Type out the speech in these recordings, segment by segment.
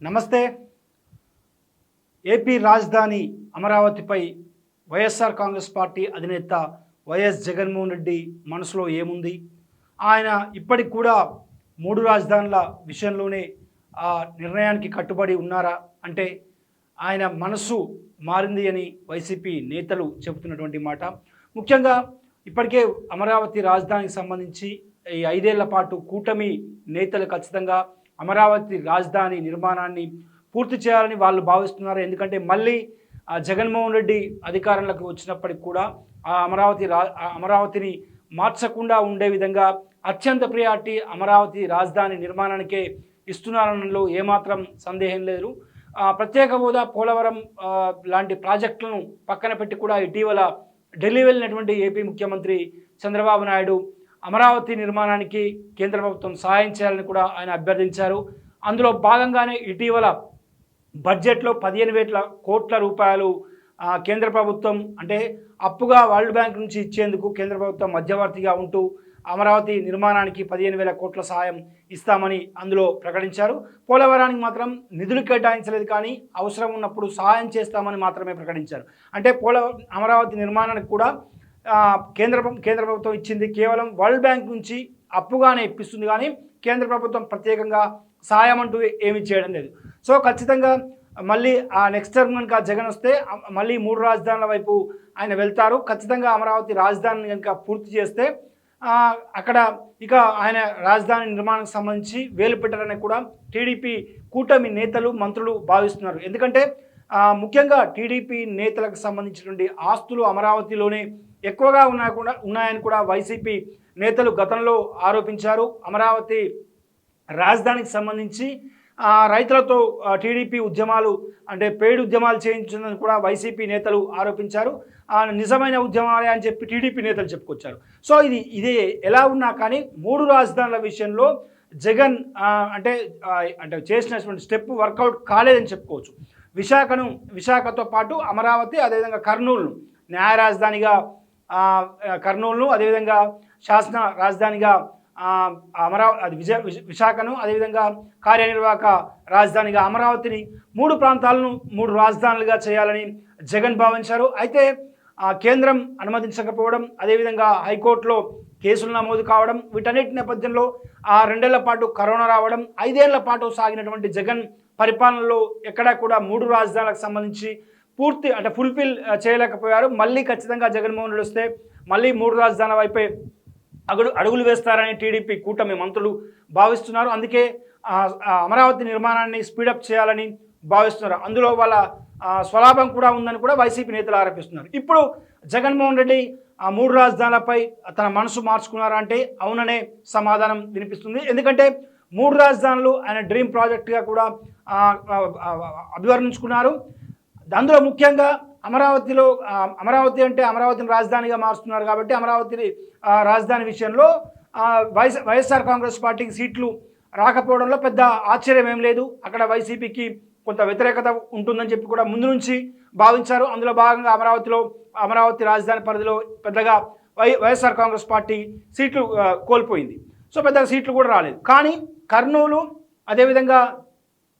నమస్తే. ఏపీ రాజధాని అమరావతిపై వైఎస్ఆర్ కాంగ్రెస్ పార్టీ అధినేత వైఎస్ జగన్మోహన్ రెడ్డి మనసులో ఏముంది? ఆయన ఇప్పటికి కూడా మూడు రాజధానుల విషయంలోనే ఆ నిర్ణయానికి కట్టుబడి ఉన్నారా? అంటే ఆయన మనసు మారింది అని వైసీపీ నేతలు చెబుతున్నటువంటి మాట. ముఖ్యంగా ఇప్పటికే అమరావతి రాజధానికి సంబంధించి ఈ ఐదేళ్ళ పాటు కూటమి నేతలు ఖచ్చితంగా అమరావతి రాజధాని నిర్మాణాన్ని పూర్తి చేయాలని వాళ్ళు భావిస్తున్నారు. ఎందుకంటే మళ్ళీ జగన్మోహన్ రెడ్డి అధికారంలోకి వచ్చినప్పటికి కూడా ఆ అమరావతి రా అమరావతిని మార్చకుండా ఉండే విధంగా అత్యంత ప్రియారిటీ అమరావతి రాజధాని నిర్మాణానికే ఇస్తున్నారనలో ఏమాత్రం సందేహం లేదు. ప్రత్యేక హోదా పోలవరం లాంటి ప్రాజెక్టులను పక్కన పెట్టి కూడా ఇటీవల ఢిల్లీ వెళ్ళినటువంటి ఏపీ ముఖ్యమంత్రి చంద్రబాబు నాయుడు అమరావతి నిర్మాణానికి కేంద్ర ప్రభుత్వం సహాయం చేయాలని కూడా ఆయన అభ్యర్థించారు. అందులో భాగంగానే ఇటీవల బడ్జెట్లో పదిహేను వేల కోట్ల రూపాయలు కేంద్ర ప్రభుత్వం అంటే అప్పుగా వరల్డ్ బ్యాంక్ నుంచి ఇచ్చేందుకు కేంద్ర ప్రభుత్వం మధ్యవర్తిగా ఉంటూ అమరావతి నిర్మాణానికి పదిహేను వేల కోట్ల సహాయం ఇస్తామని అందులో ప్రకటించారు. పోలవరానికి మాత్రం నిధులు కేటాయించలేదు కానీ అవసరం ఉన్నప్పుడు సహాయం చేస్తామని మాత్రమే ప్రకటించారు. అంటే పోల అమరావతి నిర్మాణానికి కూడా కేంద్ర కేంద్ర ప్రభుత్వం ఇచ్చింది కేవలం వరల్డ్ బ్యాంక్ నుంచి అప్పుగానే ఇప్పిస్తుంది కానీ కేంద్ర ప్రభుత్వం ప్రత్యేకంగా సహాయం అంటూ ఏమీ చేయడం లేదు. సో ఖచ్చితంగా మళ్ళీ ఆ నెక్స్ట్ టర్మ్ కనుక జగన్ వస్తే మళ్ళీ మూడు రాజధానుల వైపు ఆయన వెళ్తారు. ఖచ్చితంగా అమరావతి రాజధానిని కనుక పూర్తి చేస్తే అక్కడ ఇక ఆయన రాజధాని నిర్మాణానికి సంబంధించి వేలు పెట్టారని కూడా టీడీపీ కూటమి నేతలు మంత్రులు భావిస్తున్నారు. ఎందుకంటే ముఖ్యంగా టీడీపీ నేతలకు సంబంధించినటువంటి ఆస్తులు అమరావతిలోనే ఎక్కువగా ఉన్నా కూడా ఉన్నాయని కూడా వైసీపీ నేతలు గతంలో ఆరోపించారు. అమరావతి రాజధానికి సంబంధించి రైతులతో టీడీపీ ఉద్యమాలు అంటే పేడు ఉద్యమాలు చేయించిందని కూడా వైసీపీ నేతలు ఆరోపించారు. నిజమైన ఉద్యమాలే అని చెప్పి టీడీపీ నేతలు చెప్పుకొచ్చారు. సో ఇది ఇది ఎలా ఉన్నా కానీ మూడు రాజధానుల విషయంలో జగన్ అంటే అంటే చేసినటువంటి స్టెప్ వర్కౌట్ కాలేదని చెప్పుకోవచ్చు. విశాఖను విశాఖతో పాటు అమరావతి అదేవిధంగా కర్నూలును న్యాయ రాజధానిగా కర్నూలును అదేవిధంగా శాసన రాజధానిగా అమరావతి అది విజయ విశాఖను అదేవిధంగా కార్యనిర్వాహక రాజధానిగా అమరావతిని మూడు ప్రాంతాలను మూడు రాజధానులుగా చేయాలని జగన్ భావించారు. అయితే కేంద్రం అనుమతించకపోవడం అదేవిధంగా హైకోర్టులో కేసులు నమోదు కావడం వీటన్నిటి నేపథ్యంలో ఆ రెండేళ్ళ పాటు కరోనా రావడం ఐదేళ్ళ పాటు సాగినటువంటి జగన్ పరిపాలనలో ఎక్కడా కూడా మూడు రాజధానులకు సంబంధించి పూర్తి అంటే ఫుల్ఫిల్ చేయలేకపోయారు. మళ్ళీ ఖచ్చితంగా జగన్మోహన్ రెడ్డి వస్తే మళ్ళీ మూడు రాజధానుల వైపే అడుగు అడుగులు వేస్తారని టీడీపీ కూటమి మంత్రులు భావిస్తున్నారు. అందుకే అమరావతి నిర్మాణాన్ని స్పీడప్ చేయాలని భావిస్తున్నారు. అందులో వాళ్ళ స్వలాభం కూడా ఉందని కూడా వైసీపీ నేతలు ఆరోపిస్తున్నారు. ఇప్పుడు జగన్మోహన్ రెడ్డి ఆ మూడు రాజధానులపై తన మనసు మార్చుకున్నారంటే అవుననే సమాధానం వినిపిస్తుంది. ఎందుకంటే మూడు రాజధానులు ఆయన డ్రీమ్ ప్రాజెక్ట్గా కూడా అభివర్ణించుకున్నారు. అందులో ముఖ్యంగా అమరావతిలో అమరావతి అంటే అమరావతిని రాజధానిగా మారుస్తున్నారు కాబట్టి అమరావతిని రాజధాని విషయంలో వైఎస్ వైఎస్ఆర్ కాంగ్రెస్ పార్టీకి సీట్లు రాకపోవడంలో పెద్ద ఆశ్చర్యం ఏం లేదు. అక్కడ వైసీపీకి కొంత వ్యతిరేకత ఉంటుందని చెప్పి కూడా ముందు నుంచి భావించారు. అందులో భాగంగా అమరావతిలో అమరావతి రాజధాని పరిధిలో పెద్దగా వై వైఎస్ఆర్ కాంగ్రెస్ పార్టీ సీట్లు కోల్పోయింది. సో పెద్దగా సీట్లు కూడా రాలేదు. కానీ కర్నూలు అదేవిధంగా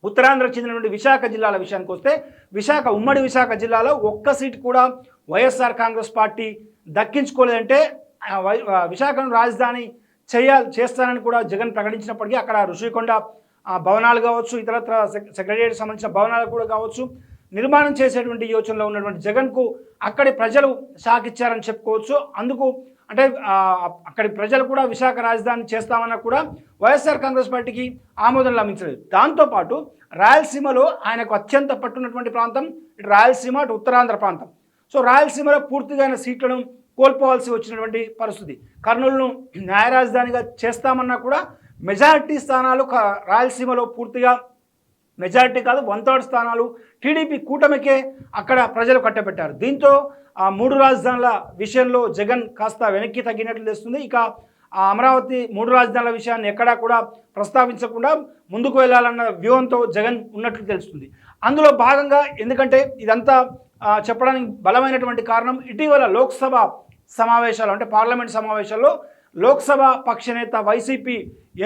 ఉత్తరాంధ్రకు చెందినటువంటి విశాఖ జిల్లాల విషయానికి వస్తే విశాఖ ఉమ్మడి విశాఖ జిల్లాలో ఒక్క సీటు కూడా వైఎస్ఆర్ కాంగ్రెస్ పార్టీ దక్కించుకోలేదంటే వై- విశాఖను రాజధాని చేయాలి చేస్తానని కూడా జగన్ ప్రకటించినప్పటికీ అక్కడ ఋషికొండ భవనాలు కావచ్చు ఇతరత్ర సెక్- సెక్రటేరియట్ సంబంధించిన భవనాలు కూడా కావచ్చు నిర్మాణం చేసేటువంటి యోచనలో ఉన్నటువంటి జగన్కు అక్కడి ప్రజలు షాక్ ఇచ్చారని చెప్పుకోవచ్చు. అందుకు అంటే అక్కడి ప్రజలు కూడా విశాఖ రాజధాని చేస్తామన్నా కూడా వైఎస్ఆర్ కాంగ్రెస్ పార్టీకి ఆమోదం లభించలేదు. దాంతోపాటు రాయలసీమలో ఆయనకు అత్యంత పట్టున్నటువంటి ప్రాంతం ఇటు రాయలసీమ అటు ఉత్తరాంధ్ర ప్రాంతం. సో రాయలసీమలో పూర్తిగా ఆయన సీట్లను కోల్పోవాల్సి వచ్చినటువంటి పరిస్థితి. కర్నూలును న్యాయ రాజధానిగా చేస్తామన్నా కూడా మెజారిటీ స్థానాలు రాయలసీమలో పూర్తిగా మెజారిటీ కాదు వన్ థర్డ్ స్థానాలు టీడీపీ కూటమికే అక్కడ ప్రజలు కట్టబెట్టారు. దీంతో ఆ మూడు రాజధానుల విషయంలో జగన్ కాస్త వెనక్కి తగ్గినట్లు తెలుస్తుంది. ఇక ఆ అమరావతి మూడు రాజధానుల విషయాన్ని ఎక్కడా కూడా ప్రస్తావించకుండా ముందుకు వెళ్ళాలన్న వ్యూహంతో జగన్ ఉన్నట్లు తెలుస్తుంది. అందులో భాగంగా ఎందుకంటే ఇదంతా చెప్పడానికి బలమైనటువంటి కారణం ఇటీవల లోక్సభ సమావేశాలు అంటే పార్లమెంట్ సమావేశాల్లో లోక్సభ పక్ష నేత వైసీపీ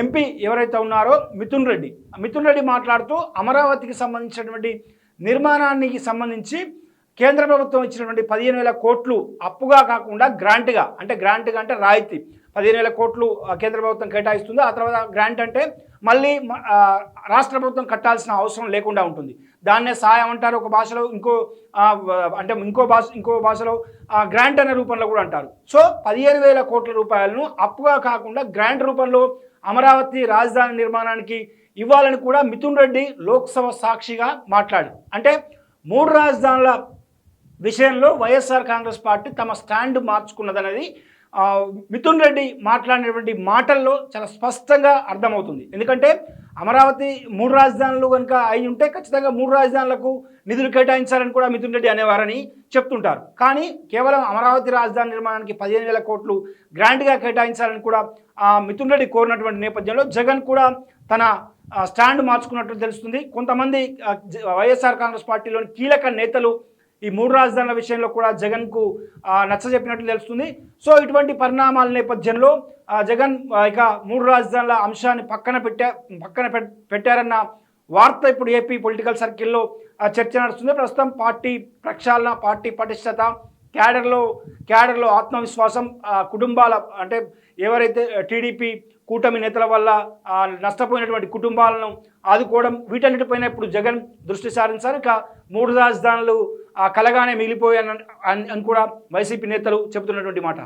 ఎంపీ ఎవరైతే ఉన్నారో మిథున్ రెడ్డి. మిథున్ రెడ్డి మాట్లాడుతూ అమరావతికి సంబంధించినటువంటి నిర్మాణానికి సంబంధించి కేంద్ర ప్రభుత్వం ఇచ్చినటువంటి పదిహేను వేల కోట్లు అప్పుగా కాకుండా గ్రాంట్గా అంటే గ్రాంట్గా అంటే రాయితీ. పదిహేను వేల కోట్లు కేంద్ర ప్రభుత్వం కేటాయిస్తుంది. ఆ తర్వాత గ్రాంట్ అంటే మళ్ళీ రాష్ట్ర ప్రభుత్వం కట్టాల్సిన అవసరం లేకుండా ఉంటుంది. దాన్నే సాయం అంటారు ఒక భాషలో ఇంకో అంటే ఇంకో భాష ఇంకో భాషలో ఆ, గ్రాంట్ అనే రూపంలో కూడా అంటారు. సో పదిహేను వేల కోట్ల రూపాయలను అప్పుగా కాకుండా గ్రాంట్ రూపంలో అమరావతి రాజధాని నిర్మాణానికి ఇవ్వాలని కూడా మిథున్ రెడ్డి లోక్సభ సాక్షిగా మాట్లాడారు. అంటే మూడు రాజధానుల విషయంలో వైఎస్ఆర్ కాంగ్రెస్ పార్టీ తమ స్టాండ్ మార్చుకున్నదనేది మిథున్ రెడ్డి మాట్లాడినటువంటి మాటల్లో చాలా స్పష్టంగా అర్థమవుతుంది. ఎందుకంటే అమరావతి మూడు రాజధానులు కనుక అయి ఉంటే ఖచ్చితంగా మూడు రాజధానులకు నిధులు కేటాయించాలని కూడా మిథున్ రెడ్డి అనేవారని చెప్తుంటారు. కానీ కేవలం అమరావతి రాజధాని నిర్మాణానికి పదిహేను వేల కోట్లు గ్రాంట్గా కేటాయించాలని కూడా మిథున్ రెడ్డి కోరినటువంటి నేపథ్యంలో జగన్ కూడా తన స్టాండ్ మార్చుకున్నట్టు తెలుస్తుంది. కొంతమంది వైఎస్ఆర్ కాంగ్రెస్ పార్టీలోని కీలక నేతలు ఈ మూడు రాజధానుల విషయంలో కూడా జగన్కు నచ్చజెప్పినట్లు తెలుస్తుంది. సో ఇటువంటి పరిణామాల నేపథ్యంలో జగన్ ఇక మూడు రాజధానుల అంశాన్ని పక్కన పెట్టా పక్కన పెట్టారన్న వార్త ఇప్పుడు ఏపీ పొలిటికల్ సర్కిల్లో చర్చ నడుస్తుంది. ప్రస్తుతం పార్టీ ప్రక్షాళన పార్టీ పటిష్టత క్యాడర్లో క్యాడర్లో ఆత్మవిశ్వాసం కుటుంబాల అంటే ఎవరైతే టీడీపీ కూటమి నేతల వల్ల నష్టపోయినటువంటి కుటుంబాలను ఆదుకోవడం వీటన్నిటిపైన ఇప్పుడు జగన్ దృష్టి సారించారు. ఇక మూడు రాజధానులు కలగానే మిగిలిపోయాయని అని అని కూడా వైసీపీ నేతలు చెబుతున్నటువంటి మాట.